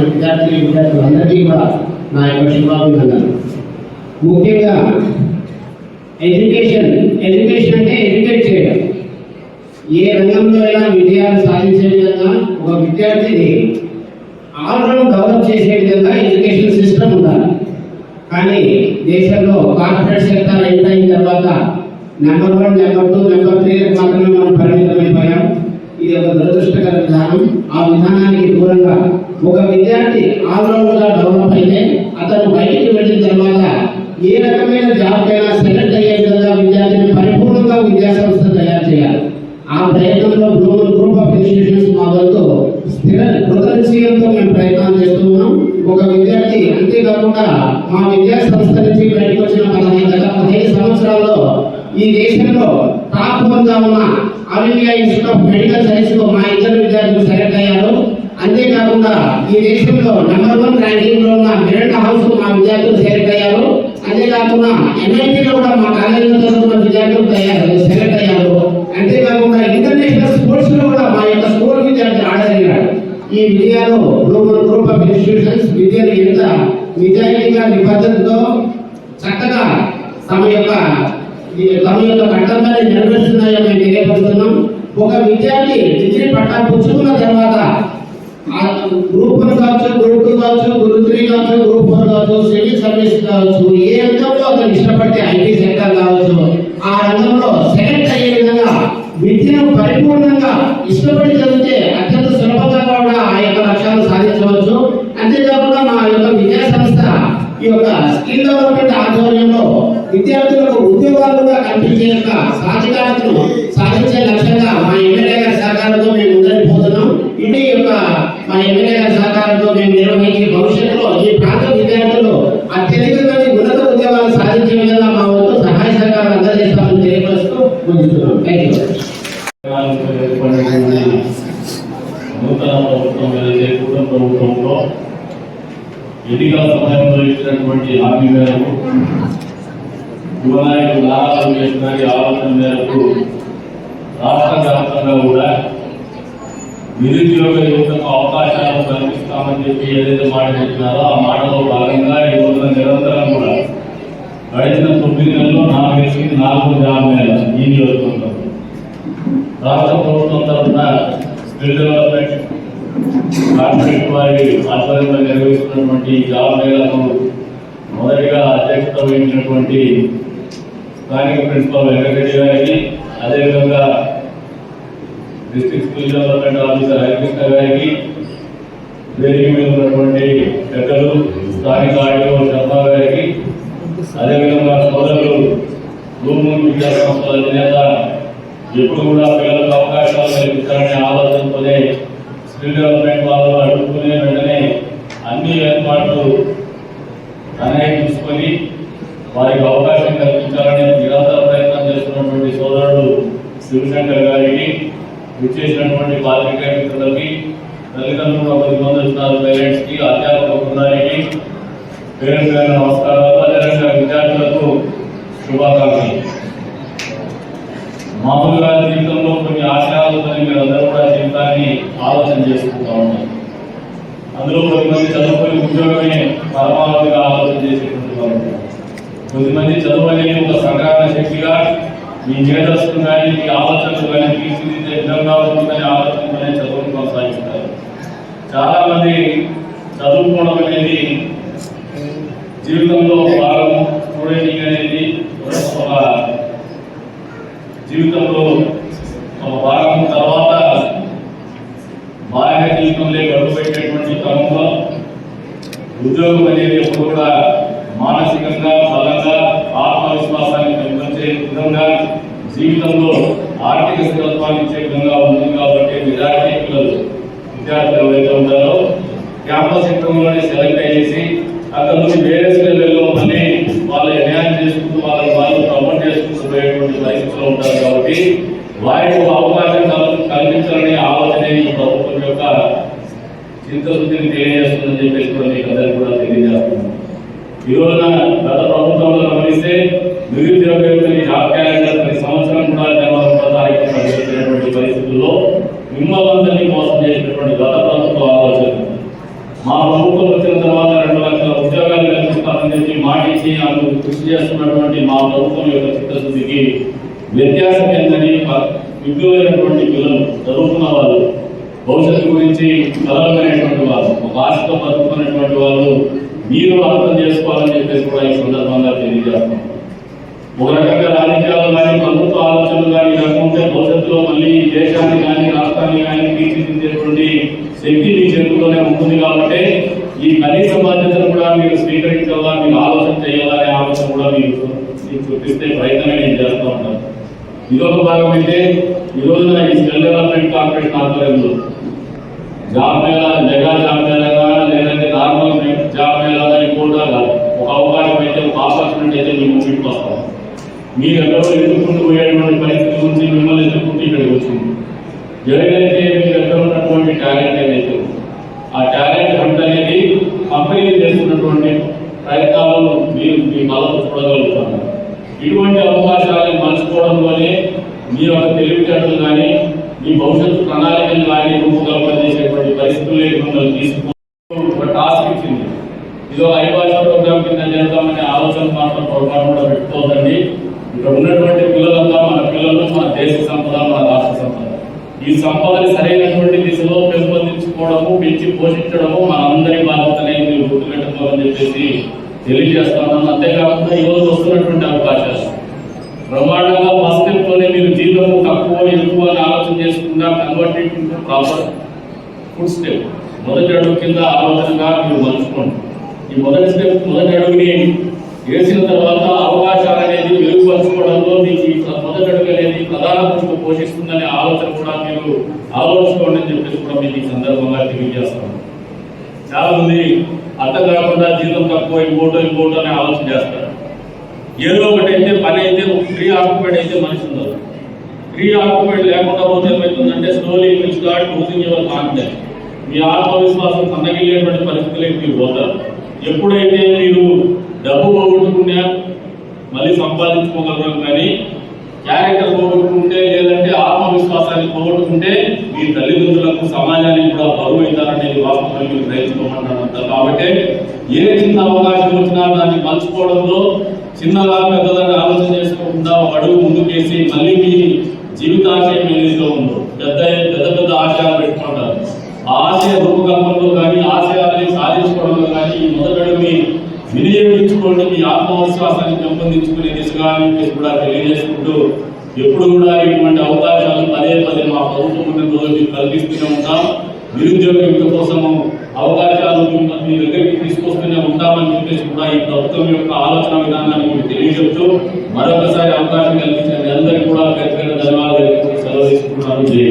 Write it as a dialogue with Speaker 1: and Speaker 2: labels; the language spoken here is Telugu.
Speaker 1: విద్యార్థి విద్యార్థులందరికీ కూడా నా యొక్క శుభాభినందనలు ముఖ్యంగా ఎడ్యుకేషన్ ఎడ్యుకేషన్ అంటే ఎడ్యుకేట్ చేయడం ఏ రంగంలో అయినా విజయాలు సాధించే విధంగా ఒక విద్యార్థిని ఆల్రౌండ్ డెవలప్ చేసే విధంగా ఎడ్యుకేషన్ దేశంలో కార్పొరేట్ సెక్టర్ ఎంత అయిన తర్వాత number one number two number three మాత్రమే మనం పరిమితమైపోయాం. ఇది ఒక దురదృష్టకర విధానం. ఆ విధానానికి దూరంగా ఒక విద్యార్థి ఆల్రౌండ్గా డెవలప్ అయితే అతను బయటికి వెళ్ళిన తర్వాత ఏ రకమైన జాబ్ అయినా సెలెక్ట్ అయ్యే విధంగా విద్యార్థిని పరిపూర్ణంగా విద్యా సంస్థ తయారు చేయాలి. ఆ ప్రయత్నంలో గ్లోబల్ గ్రూప్ ఆఫ్ ఇన్స్టిట్యూషన్స్ మా వంతు స్థిర కృతనిశ్చయంతో మేము ప్రయత్నాలు చేస్తున్నాం ఒక విద్యార్థి అంతేకాకుండా మా విద్యా సంస్థ నుంచి బయటకు వచ్చిన పదహైదు గత పదిహేను సంవత్సరాల్లో ఈ దేశంలో టాప్ వన్గా ఉన్న all India institute of medical సైన్స్లో మా ఇద్దరు విద్యార్థులు సెలెక్ట్ అయ్యారు. అంతేకాకుండా ఈ దేశంలో నెంబర్ వన్ ర్యాంకింగ్లో ఉన్న మిరండా హౌస్ మా విద్యార్థులు సెలెక్ట్ అయ్యారు. అంతేకాకుండా ఎంఐటీలో కూడా మా కాలేజీలో చదువుకున్న విద్యార్థులు తయారు సెలెక్ట్ అయ్యారు. అంతేకాకుండా ఇంటర్నేషనల్ స్పోర్ట్స్లో కూడా మా యొక్క స్కూల్ విద్యార్థులు ఆడారు. ఈ విజయాలు గ్లోబల్ గ్రూప్ ఆఫ్ ఇన్స్టిట్యూషన్స్ విద్యను ఎంత నిజాయితీగా నిబద్ధతతో చక్కగా తమ యొక్క తమ యొక్క కర్తవ్యాన్ని నెరవేరుస్తున్నాయని మేము తెలియపరుస్తున్నాం. ఒక విద్యార్థి డిగ్రీ పట్టా పుచ్చుకున్న తర్వాత గ్రూప్ వన్ కావచ్చు గ్రూప్ టూ కావచ్చు గ్రూప్ త్రీ కావచ్చు గ్రూప్ ఫోర్ కావచ్చు సివిల్ సర్వీస్ కావచ్చు ఏ రంగంలో అతను ఇష్టపడితే ఐటీ సెక్టర్ కావచ్చు ఆ రంగంలో సెలెక్ట్ అయ్యే విధంగా విద్యను పరిపూర్ణంగా సహకారంతో మేము నిర్వహించి భవిష్యత్తులో ఈ ప్రాంత విద్యార్థులు అత్యధికంగా ఉన్నత ఉద్యోగాలు సాధించే విధంగా మా వంతు సహాయ సహకారం అందజేస్తామని తెలియపరుస్తూ ముగిస్తున్నాం థ్యాంక్ యూ
Speaker 2: నూతన ప్రభుత్వం ఏదైతే కూటమి ప్రభుత్వంలో ఎన్నికల సమయంలో ఇచ్చినటువంటి హామీ మేరకు యువనాయకులు నారా లోకేష్ గారి ఆలోచన మేరకు రాష్ట్ర వ్యాప్తంగా కూడా నిరుద్యోగ యువతకు అవకాశాలను కల్పిస్తామని చెప్పి ఏదైతే మాట చెప్పినారో ఆ మాటలో భాగంగా ఈ రోజున నిరంతరం కూడా గడిచిన తొమ్మిది నెలల్లో నాలుగు వేసింది నాలుగు జాబ్ మేళ ఈ నియోజకవర్గం రాష్ట్ర ప్రభుత్వం తరఫున స్కిల్ డెవలప్మెంట్ కార్పొరేట్ వారి ఆధ్వర్యంలో నిర్వహిస్తున్నటువంటి జాబ్ మేళకు మొదటిగా అధ్యక్షత వహించినటువంటి స్థానిక ప్రిన్సిపల్ వెంకటరెడ్డి గారికి అదేవిధంగా district skill development officer Harikrishna గారికి వేదిక మీద ఉన్నటువంటి పెద్దలు స్థానిక ఆడియో శర్మ గారికి అదేవిధంగా సోదరులు భూమి విద్యా సంస్థల అధినేత ఎప్పుడు కూడా పిల్లలకు అవకాశాలు కల్పించాలనే ఆలోచనతోనే స్కిల్ డెవలప్మెంట్ వాళ్ళు అడుగుకునే వెంటనే అన్ని ఏర్పాట్లు తనే చూసుకొని వారికి అవకాశం కల్పించాలని నిరంతర ప్రయత్నం చేస్తున్నటువంటి సోదరుడు శివశంకర్ గారికి విచ్చేసినటువంటి పాత్రికేయ మిత్రులకి తల్లిదండ్రులు పది మంది వచ్చినారు పేరెంట్స్కి అధ్యాపక బృందానికి పేరెంట్స్ గారి నమస్కారాలు అదేవిధంగా విద్యార్థులకు శుభాకాంక్షలు. మామూలుగా జీవితంలో కొన్ని ఆశయాలు మీరు అందరూ కూడా జీవితాన్ని ఆలోచన చేసుకుంటా ఉన్నారు. అందులో కొద్దిమంది చదువుకొని ఉద్యోగమే పరమావధిగా ఆలోచన చేసేటువంటి కొద్దిమంది చదువు అనేది ఒక సంఘ మీ మేధస్సు కానీ మీ ఆలోచనలు కానీ తీర్చిదిద్దే విధంగా ఉంటుందని ఆలోచనతోనే చదువును కొనసాగిస్తారు. చాలా మంది చదువుకోవడం అనేది జీవితంలో ఒక భాగం స్టూడెంటింగ్ అనేది ఒక జీవితంలో ఒక భాగం. తర్వాత బాహ్య జీవితంలో గడుపుపెట్టేటువంటి క్రమంలో ఉద్యోగం అనేది ఎప్పుడు కూడా మానసికంగా బలంగా ఆత్మవిశ్వాసాన్ని పెంపొందే విధంగా జీవితంలో ఆర్థిక స్థిరత్వాన్ని ఇచ్చే విధంగా ఉంది కాబట్టి మెజారిటీ పిల్లలు విద్యార్థులు ఎవరైతే ఉంటారో క్యాంపస్ ఇంటర్వ్యూలోనే సెలెక్ట్ అయ్యేసి అక్కడ నుంచి వేరే లెవెల్లో మళ్ళీ వాళ్ళు ఎన్హాన్స్ చేసుకుంటూ వాళ్ళని వాళ్ళు ప్రమోట్ చేసుకుంటూ పోయేటువంటి పరిస్థితిలో ఉంటారు కాబట్టి వారికి ఒక అవకాశం కల్పించాలనే ఆలోచన ఈ ప్రభుత్వం యొక్క చింతశుద్ధిని తెలియజేస్తుందని చెప్పేసి కూడా మీకు అందరికీ కూడా తెలియజేస్తున్నాం ఈ రోజున గత ప్రభుత్వంలో గమనిస్తే నిరుద్యోగ జాబ్ క్యాలెండర్ మిమ్మల్ని మోసం చేసినటువంటి గత ప్రభుత్వ ఆలోచన. మా ప్రభుత్వం వచ్చిన తర్వాత రెండు లక్షల ఉద్యోగాలు కలిసి చెప్పి మాటించి అందుకు కృషి చేస్తున్నటువంటి మా ప్రభుత్వం యొక్క చిత్తశుద్ధికి వ్యత్యాసం ఏంటని విగ్గులైనటువంటి పిల్లలు చదువుకున్న వాళ్ళు భవిష్యత్తు గురించి కలవలేనటువంటి వాళ్ళు ఒక ఆశతో బతుకున్నటువంటి వాళ్ళు మీరు అర్థం చేసుకోవాలని చెప్పేసి కూడా ఈ సందర్భంగా తెలియజేస్తాం ఒక రకంగా రాజకీయాలు కానీ ప్రభుత్వ ఆలోచనలు కానీ లేకుంటే శక్తి మీ చేతుల్లోనే ఉంటుంది కాబట్టి ఈ కనీస బాధ్యతను కూడా మీరు స్వీకరించాలా మీరు ఆలోచన చేయాలనే ఆలోచన కూడా మీరు మీకు చూపిస్తే ప్రయత్నమే నేను చేస్తూ ఉంటాను. ఇదొక భాగం అయితే ఈ రోజున ఈ స్కిల్ డెవలప్మెంట్ కార్పొరేషన్ ఆధ్వర్యంలో జాబ్ మేళా జగా జాబ్ మేళాగా లేదంటే నార్మల్ జాబ్ మేళాగా కూడా కాదు ఒక అవకాశం అయితే ఒక ఆపర్చునిటీ అయితే మేము ముందుకు వస్తాం. మీరు ఎక్కడో ఎదుర్కొంటూ పోయేటువంటి పరిస్థితి నుంచి మిమ్మల్ని ఎదుర్కొంటూ ఇక్కడికి వచ్చింది. ఎవరైతే ఉన్నటువంటి టాలెంట్ ఏదైతే ఆ టాలెంట్ హంట్ అనేది కంపెనీలు చేస్తున్నటువంటి ప్రయత్నాలను మీరు మీ బలం చూడగలుగుతారు. ఇటువంటి అవకాశాలను మలుచుకోవడంలోనే మీ యొక్క తెలివితేటలు కానీ మీ భవిష్యత్తు ప్రణాళికలు కానీ రూపకల్పన చేసేటువంటి పరిస్థితులు మిమ్మల్ని తీసుకు ఒక టాస్క్ ఇచ్చింది. ఇదో భాష ప్రోగ్రామ్ కింద చేద్దామనే ఆలోచన మాత్రం ప్రోగ్రామ్ కూడా పెట్టుకోవద్దండి. ఇక్కడ ఉన్నటువంటి ఈ సంపదని సరైనటువంటి దిశలో పెంపొందించుకోవడము పెంచి పోషించడము మన అందరి బాధ్యతనే మీరు గుర్తుపెట్టుకోవాలని చెప్పేసి తెలియజేస్తున్నాను. అంతేకాకుండా ఈ రోజు వస్తున్నటువంటి అవకాశాలు. బ్రహ్మాండంగా ఫస్ట్ మీరు జీతం తక్కువ ఎక్కువ అని ఆలోచన చేసుకుండా కన్వర్టెడ్ ప్రాపర్ ఫుడ్ స్టెప్ మొదటి అడుగు కింద ఆలోచనగా మీరు మలుచుకోండి. ఈ మొదటి స్టెప్ మొదటి అడుగుని వేసిన తర్వాత అవకాశాలు అనేది మెరుగుపరచుకోవడంలో మీకు మొదటడుగు అనేది ప్రధాన భూమిక పోషిస్తుందనే ఆలోచన కూడా మీరు ఆలోచించుకోండి అని చెప్పేసి కూడా మీకు ఈ సందర్భంగా తెలియజేస్తాను. చాలా మంది అర్థం కాకుండా జీతం తక్కువ ఇంకోటో ఇంకోటో అని ఆలోచన చేస్తారు. ఏదో ఒకటి అయితే పని అయితే ఫ్రీ ఆక్యుపైడ్ అయితే మనిషి ఉండదు. ఫ్రీ ఆక్యుపైడ్ లేకుండా పోతే ఏమవుతుందంటే slowly will start losing your confidence మీ ఆత్మవిశ్వాసం సన్నగిల్లేటువంటి పరిస్థితులకి మీరు పోతారు. ఎప్పుడైతే మీరు డబ్బు పోగొట్టుకున్నా మళ్ళీ సంపాదించుకోగలరు కానీ క్యారెక్టర్ పోగొట్టుకుంటే లేదంటే ఆత్మవిశ్వాసాన్ని పోగొట్టుకుంటే మీ తల్లిదండ్రులకు సమాజానికి కూడా బరువు అవుతారనేది వాస్తవం మీరు గ్రహించుకోమంటారు కాబట్టి ఏ చిన్న అవకాశం వచ్చినా దాన్ని మలుచుకోవడంలో చిన్నగా పెద్దదాన్ని ఆలోచన చేసుకోకుండా ఒక అడుగు ముందుకేసి మళ్ళీ మీ జీవితాశయం ఏదైతే ఉందో పెద్ద పెద్ద పెద్ద ఆశయాలు పెట్టుకుంటారు. ఆ ఆశయ రూపకల్పనలో కానీ ఆశయాన్ని సాధించుకోవడంలో కానీ ఈ మొదటి వినియోగించుకోండి మీ ఆత్మవిశ్వాసాన్ని పెంపొందించుకునే దిశగా చెప్పేసి కూడా తెలియజేసుకుంటూ ఎప్పుడు కూడా ఇటువంటి అవకాశాలు పదే పదే మా ప్రభుత్వం ఉన్న రోజు కల్పిస్తూనే ఉంటాం. నిరుద్యోగ యువత కోసము అవకాశాలు మీ దగ్గరికి తీసుకొస్తూనే ఉంటామని చెప్పేసి కూడా ఈ ప్రభుత్వం యొక్క ఆలోచన విధానాన్ని మీకు తెలియజెప్తూ మరొకసారి అవకాశం కల్పించిన అందరికీ కూడా పేరు ధన్యవాదాలు సెలవు తీసుకుంటున్నాను. జై